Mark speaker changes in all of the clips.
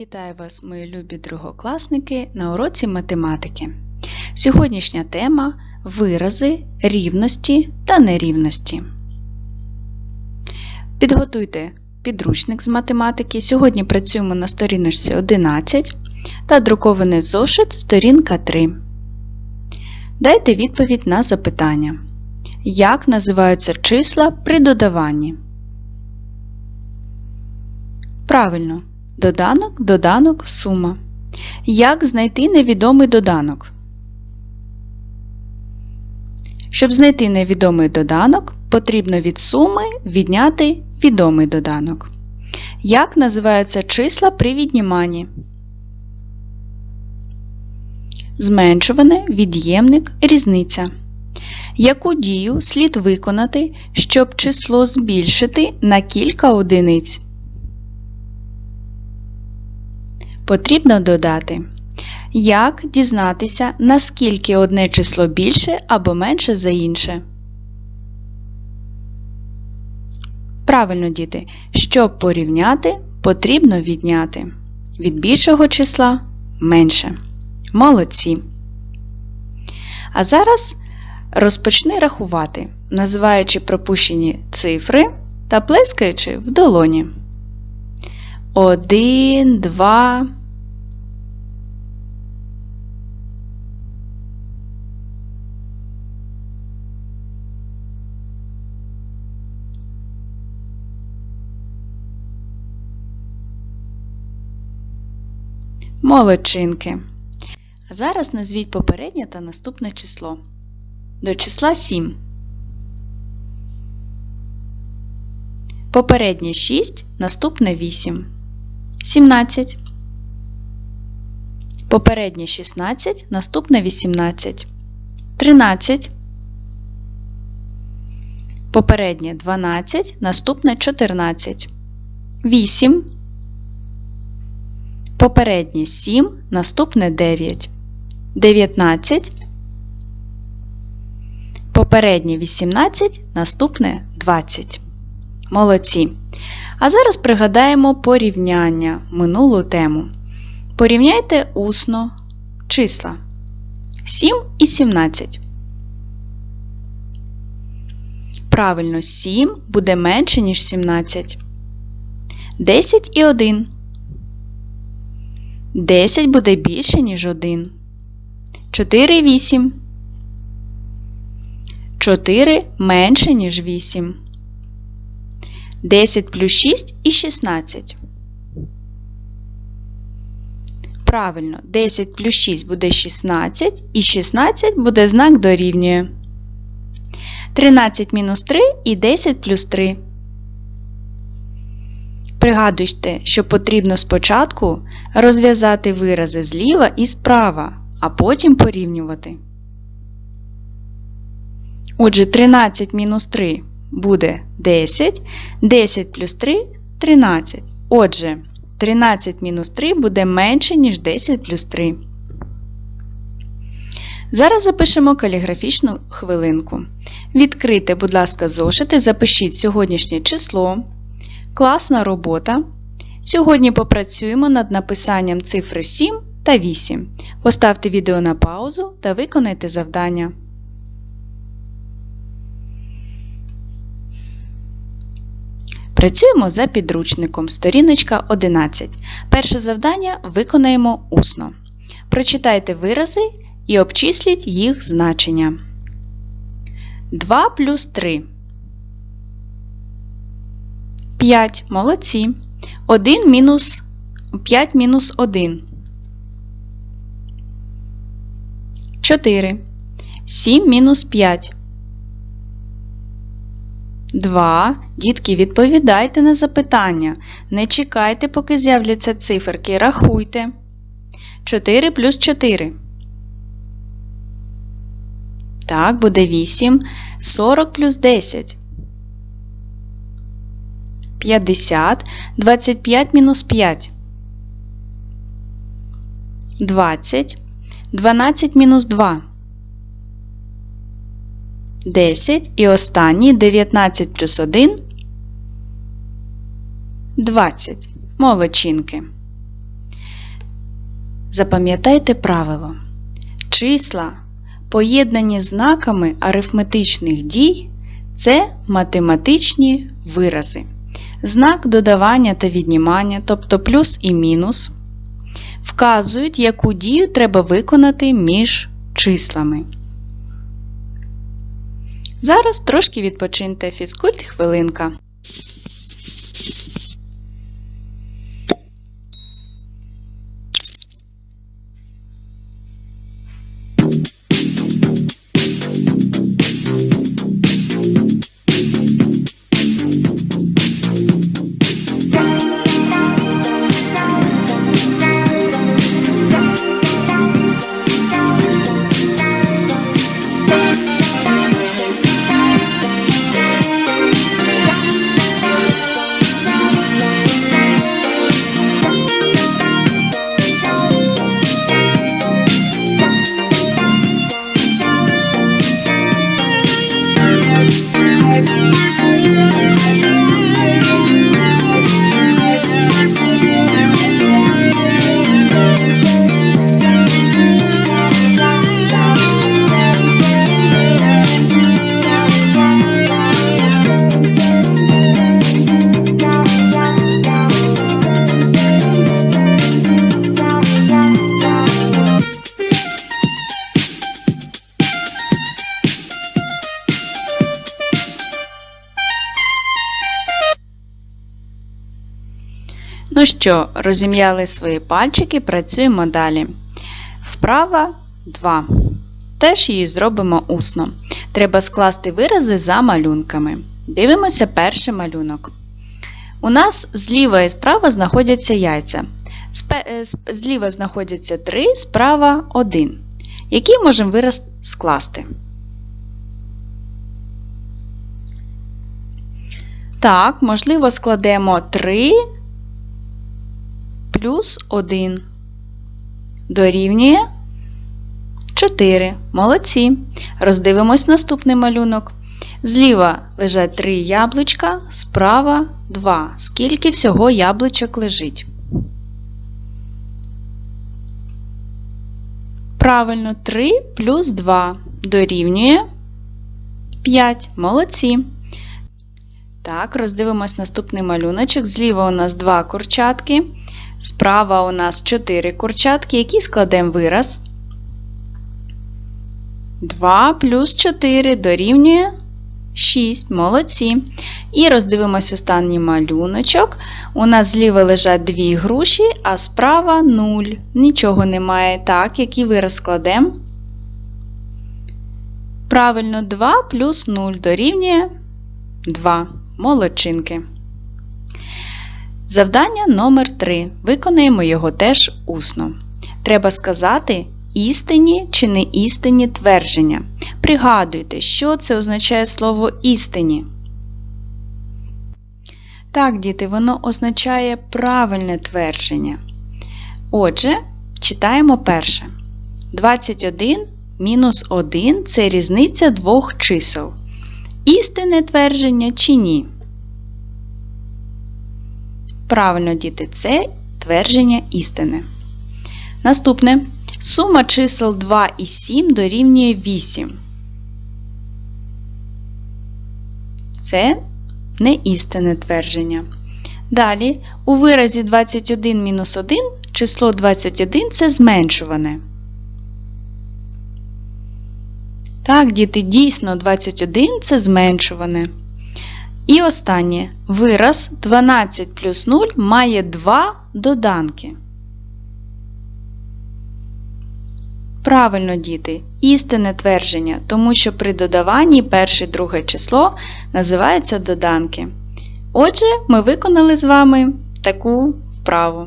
Speaker 1: Вітаю вас, мої любі другокласники, на уроці математики. Сьогоднішня тема вирази рівності та нерівності. Підготуйте підручник з математики. Сьогодні працюємо на сторіночці 11 та друкований зошит сторінка 3. Дайте відповідь на запитання. Як називаються числа при додаванні? Правильно. Доданок, доданок, сума. Як знайти невідомий доданок? Щоб знайти невідомий доданок, потрібно від суми відняти відомий доданок. Як називаються числа при відніманні? Зменшуване, від'ємник, різниця. Яку дію слід виконати, щоб число збільшити на кілька одиниць? Потрібно додати. Як дізнатися, наскільки одне число більше або менше за інше? Правильно, діти, щоб порівняти, потрібно відняти. Від більшого числа менше. Молодці. А зараз розпочни рахувати, називаючи пропущені цифри та плескаючи в долоні. Один, два. Молодчинки. Зараз назвіть попереднє та наступне число. До числа 7. Попереднє 6, наступне 8. 17. Попереднє 16, наступне 18. 13. Попереднє 12, наступне 14. 8. Попереднє 7, наступне 9. 19. Попереднє 18, наступне 20. Молодці. А зараз пригадаємо порівняння минулу тему. Порівняйте усно числа 7 і 17. Правильно, 7 буде менше, ніж 17. 10 і 1. 10 буде більше, ніж 1. 4 8. 4 менше, ніж 8. 10 плюс 6 і 16. Правильно, 10 плюс 6 буде 16, і 16 буде знак дорівнює. 13 мінус 3 і 10 плюс 3. Пригадуйте, що потрібно спочатку розв'язати вирази зліва і справа, а потім порівнювати. Отже, 13 мінус 3 буде 10, 10 плюс 3 13. Отже, 13 мінус 3 буде менше, ніж 10 плюс 3. Зараз запишемо каліграфічну хвилинку. Відкрийте, будь ласка, зошити, запишіть сьогоднішнє число. Класна робота. Сьогодні попрацюємо над написанням цифри 7 та 8. Поставте відео на паузу та виконайте завдання. Працюємо за підручником, сторіночка 11. Перше завдання виконаємо усно. Прочитайте вирази і обчисліть їх значення. 2 плюс 3. 5. Молодці. 1 мінус 5 мінус 1. 4. 7 мінус 5. 2. Дітки, відповідайте на запитання. Не чекайте, поки з'являться циферки. Рахуйте. 4 плюс 4. Так, буде 8. 40 плюс 10. 50. 25 мінус 5. 20. 12 мінус 2. 10 і останній 19 плюс 1 20. Молодчинки. Запам'ятайте правило. Числа, поєднані знаками арифметичних дій, це математичні вирази. Знак додавання та віднімання, тобто плюс і мінус, вказують, яку дію треба виконати між числами. Зараз трошки відпочиньте фізкульт хвилинка. Ну що, розім'яли свої пальчики, працюємо далі. Вправа 2. Теж її зробимо усно. Треба скласти вирази за малюнками. Дивимося перший малюнок. У нас зліва і справа знаходяться яйця. Е, Зліва знаходяться 3, справа 1. Який можемо вираз скласти? Так, можливо, складемо 3 плюс 1 дорівнює 4. Молодці. Роздивимось наступний малюнок. Зліва лежать 3 яблучка, справа 2. Скільки всього яблучок лежить? Правильно, 3 плюс 2 дорівнює 5. Молодці. Так, роздивимось наступний малюночок. Зліва у нас 2 курчатки. Справа у нас 4 курчатки, які складемо вираз. 2 плюс 4 дорівнює 6. Молодці. І роздивимось останній малюночок. У нас зліва лежать 2 груші, а справа 0. Нічого немає. Так, який вираз складемо? Правильно, 2 плюс 0 дорівнює 2. Молодчинки. Завдання номер 3. Виконаємо його теж усно. Треба сказати істинні чи неістинні твердження. Пригадуйте, що це означає слово істинні. Так, діти, воно означає правильне твердження. Отже, читаємо перше. 21 мінус 1 це різниця двох чисел. Істинне твердження чи ні? Правильно, діти, це твердження істини. Наступне. Сума чисел 2 і 7 дорівнює 8. Це не істинне твердження. Далі, у виразі 21 мінус 1 число 21 це зменшуване. Так, діти, дійсно 21 це зменшуване. І останнє. Вираз 12 плюс 0 має 2 доданки. Правильно, діти, істинне твердження, тому що при додаванні перше і друге число називаються доданки. Отже, ми виконали з вами таку вправу.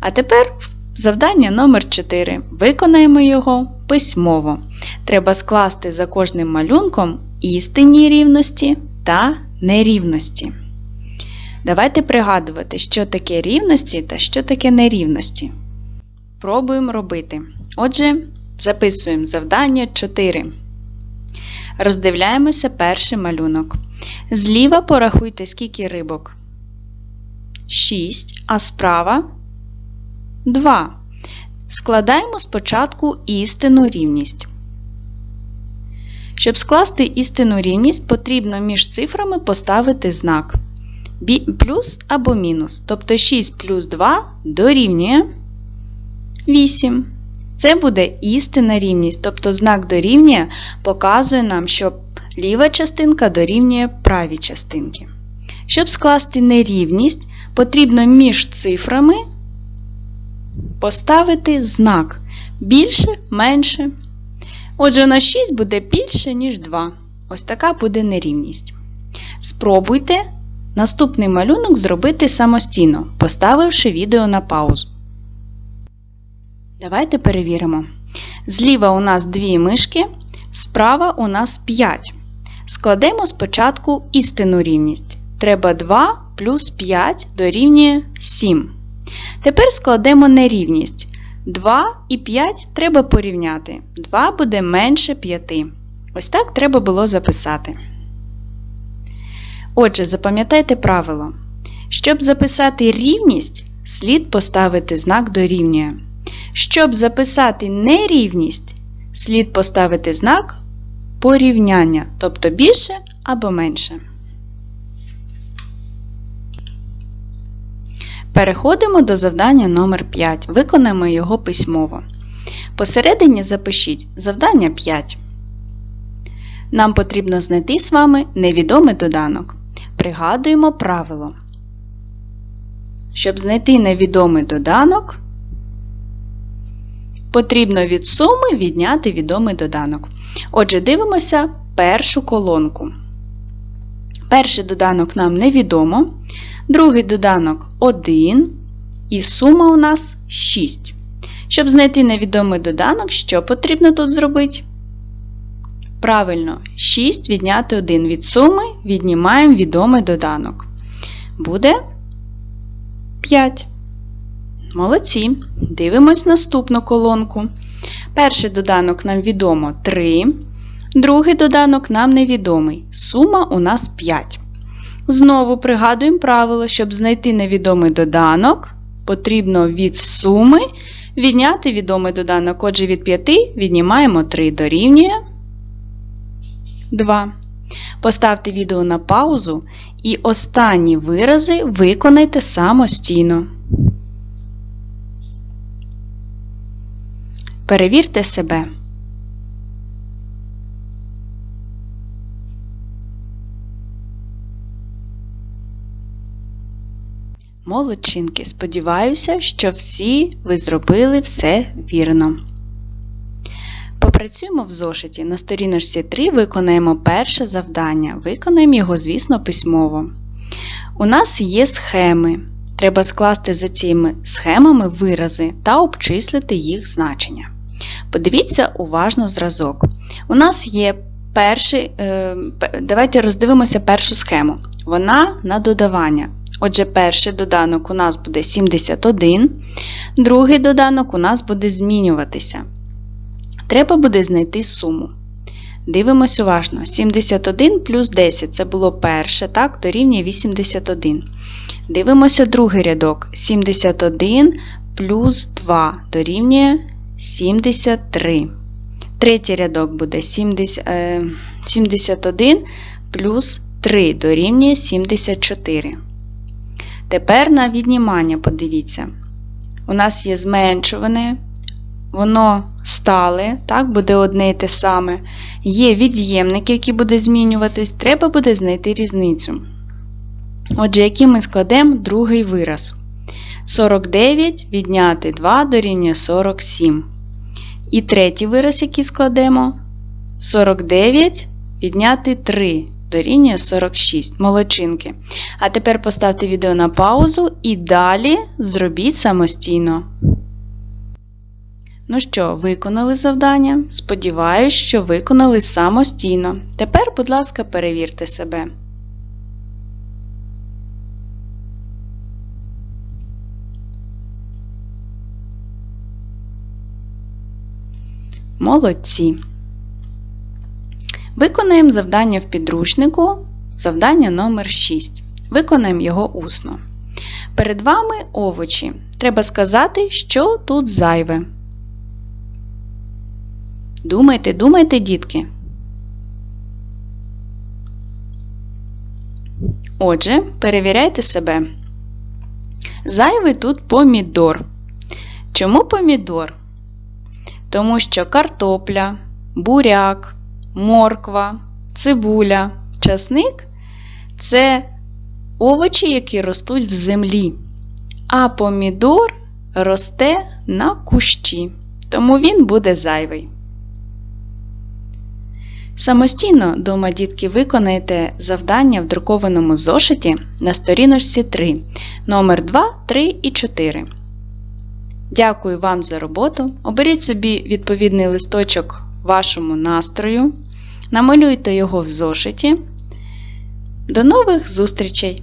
Speaker 1: А тепер завдання номер 4. Виконаємо його письмово. Треба скласти за кожним малюнком істинні рівності та нерівності. Давайте пригадувати, що таке рівності та що таке нерівності. Пробуємо робити. Отже, записуємо завдання 4. Роздивляємося перший малюнок. Зліва порахуйте, скільки рибок. 6, а справа 2. Складаємо спочатку істинну рівність. Щоб скласти істинну рівність, потрібно між цифрами поставити знак плюс або мінус. Тобто 6 плюс 2 дорівнює 8. Це буде істинна рівність, тобто знак дорівнює показує нам, що ліва частинка дорівнює правій частинки. Щоб скласти нерівність, потрібно між цифрами поставити знак більше, менше. Отже, на 6 буде більше, ніж 2. Ось така буде нерівність. Спробуйте наступний малюнок зробити самостійно, поставивши відео на паузу. Давайте перевіримо. Зліва у нас дві мишки, справа у нас 5. Складемо спочатку істинну рівність. Треба 2 плюс 5 дорівнює 7. Тепер складемо нерівність. 2 і 5 треба порівняти. 2 буде менше 5. Ось так треба було записати. Отже, запам'ятайте правило. Щоб записати рівність, слід поставити знак дорівнює. Щоб записати нерівність, слід поставити знак порівняння, тобто більше або менше. Переходимо до завдання номер 5 Виконаємо його письмово. Посередині запишіть завдання 5. Нам потрібно знайти з вами невідомий доданок. Пригадуємо правило. Щоб знайти невідомий доданок, потрібно від суми відняти відомий доданок. Отже, дивимося першу колонку. Перший доданок нам невідомо, другий доданок 1, і сума у нас 6. Щоб знайти невідомий доданок, що потрібно тут зробити? Правильно, 6 відняти 1 від суми, віднімаємо відомий доданок. Буде 5. Молодці. Дивимось наступну колонку. Перший доданок нам відомо 3. Другий доданок нам невідомий. Сума у нас 5. Знову пригадуємо правило, щоб знайти невідомий доданок, потрібно від суми відняти відомий доданок. Отже, від 5 віднімаємо 3 дорівнює 2. Поставте відео на паузу і останні вирази виконайте самостійно. Перевірте себе. Молодчинки, сподіваюся, що всі ви зробили все вірно. Попрацюємо в зошиті. На сторіночці 3 виконаємо перше завдання. Виконаємо його, звісно, письмово. У нас є схеми. Треба скласти за цими схемами вирази та обчислити їх значення. Подивіться уважно зразок. У нас є перший, е, давайте роздивимося першу схему. Вона на додавання. Отже, перший доданок у нас буде 71, другий доданок у нас буде змінюватися. Треба буде знайти суму. Дивимось уважно. 71 плюс 10 це було перше, так, дорівнює 81. Дивимося другий рядок. 71 плюс 2 дорівнює 73. Третій рядок буде 71 плюс 3 дорівнює 74. Тепер на віднімання подивіться. У нас є зменшуване, воно стале, так, буде одне і те саме. Є від'ємник, який буде змінюватись, треба буде знайти різницю. Отже, який ми складемо другий вираз. 49 відняти 2 дорівнює 47. І третій вираз, який складемо 49 відняти 3 дорівнює 46. Молодчинки. А тепер поставте відео на паузу і далі зробіть самостійно. Ну що, виконали завдання? Сподіваюсь, що виконали самостійно. Тепер, будь ласка, перевірте себе. Молодці. Виконаємо завдання в підручнику, завдання номер 6. Виконаємо його усно. Перед вами овочі. Треба сказати, що тут зайве. Думайте, думайте, дітки. Отже, перевіряйте себе. Зайвий тут помідор. Чому помідор? Тому що картопля, буряк, морква, цибуля, часник це овочі, які ростуть в землі. А помідор росте на кущі, тому він буде зайвий. Самостійно дома дітки виконайте завдання в друкованому зошиті на сторіночці 3, номер 2, 3 і 4. Дякую вам за роботу. Оберіть собі відповідний листочок вашому настрою, намалюйте його в зошиті. До нових зустрічей!